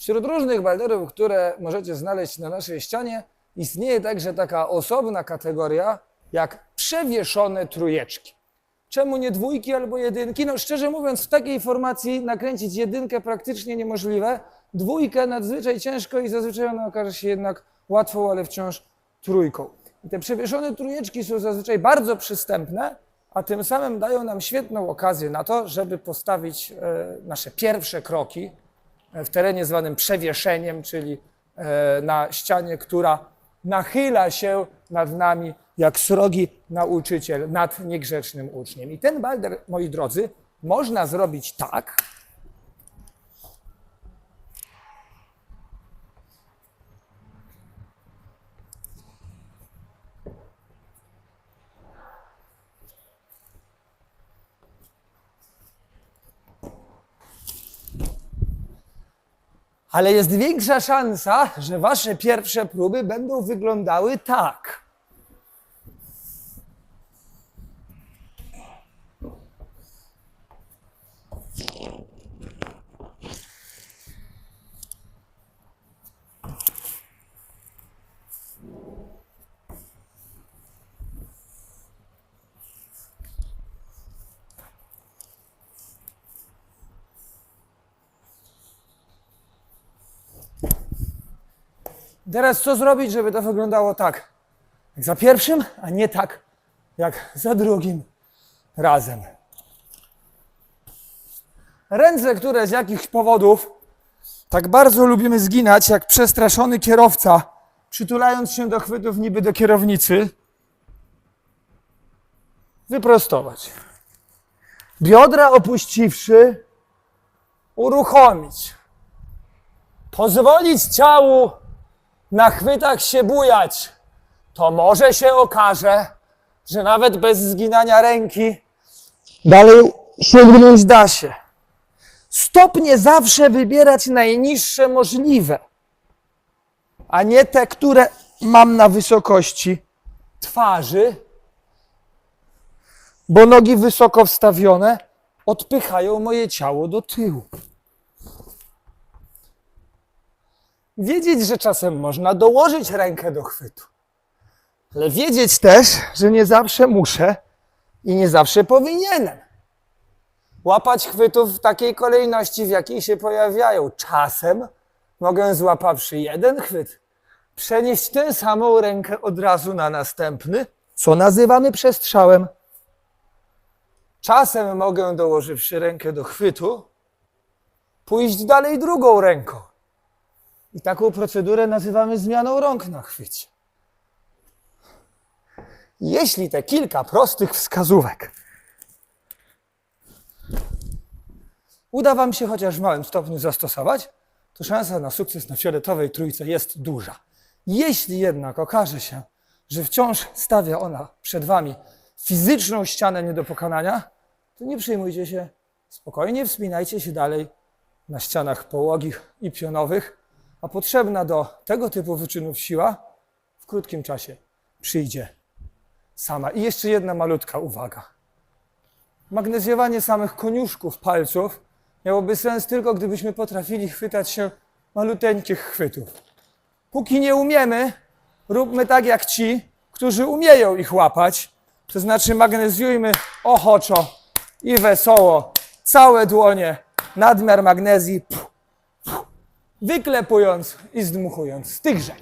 Wśród różnych balderów, które możecie znaleźć na naszej ścianie, istnieje także taka osobna kategoria jak przewieszone trójeczki. Czemu nie dwójki albo jedynki? No szczerze mówiąc, w takiej formacji nakręcić jedynkę praktycznie niemożliwe, dwójkę nadzwyczaj ciężko i zazwyczaj ona okaże się jednak łatwą, ale wciąż trójką. I te przewieszone trójeczki są zazwyczaj bardzo przystępne, a tym samym dają nam świetną okazję na to, żeby postawić e, nasze pierwsze kroki w terenie zwanym przewieszeniem, czyli e, na ścianie, która nachyla się nad nami jak srogi nauczyciel nad niegrzecznym uczniem. I ten balder, moi drodzy, można zrobić tak, ale jest większa szansa, że wasze pierwsze próby będą wyglądały tak. Teraz co zrobić, żeby to wyglądało tak, jak za pierwszym, a nie tak, jak za drugim razem. Ręce, które z jakichś powodów tak bardzo lubimy zginać, jak przestraszony kierowca, przytulając się do chwytów niby do kierownicy, wyprostować. Biodra opuściwszy, uruchomić. Pozwolić ciału na chwytach się bujać, to może się okaże, że nawet bez zginania ręki dalej sięgnąć da się. Stopnie zawsze wybierać najniższe możliwe, a nie te, które mam na wysokości twarzy, bo nogi wysoko wstawione odpychają moje ciało do tyłu. Wiedzieć, że czasem można dołożyć rękę do chwytu, ale wiedzieć też, że nie zawsze muszę i nie zawsze powinienem łapać chwytów w takiej kolejności, w jakiej się pojawiają. Czasem mogę złapawszy jeden chwyt, przenieść tę samą rękę od razu na następny, co nazywamy przestrzałem. Czasem mogę, dołożywszy rękę do chwytu, pójść dalej drugą ręką. I taką procedurę nazywamy zmianą rąk na chwycie. Jeśli te kilka prostych wskazówek uda Wam się chociaż w małym stopniu zastosować, to szansa na sukces na fioletowej trójce jest duża. Jeśli jednak okaże się, że wciąż stawia ona przed Wami fizyczną ścianę nie do pokonania, to nie przejmujcie się, spokojnie wspinajcie się dalej na ścianach połogich i pionowych, a potrzebna do tego typu wyczynów siła w krótkim czasie przyjdzie sama. I jeszcze jedna malutka uwaga. Magnezjowanie samych koniuszków palców miałoby sens tylko, gdybyśmy potrafili chwytać się maluteńkich chwytów. Póki nie umiemy, róbmy tak jak ci, którzy umieją ich łapać. To znaczy magnezjujmy ochoczo i wesoło całe dłonie, nadmiar magnezji, wyklepując i zdmuchując tychże.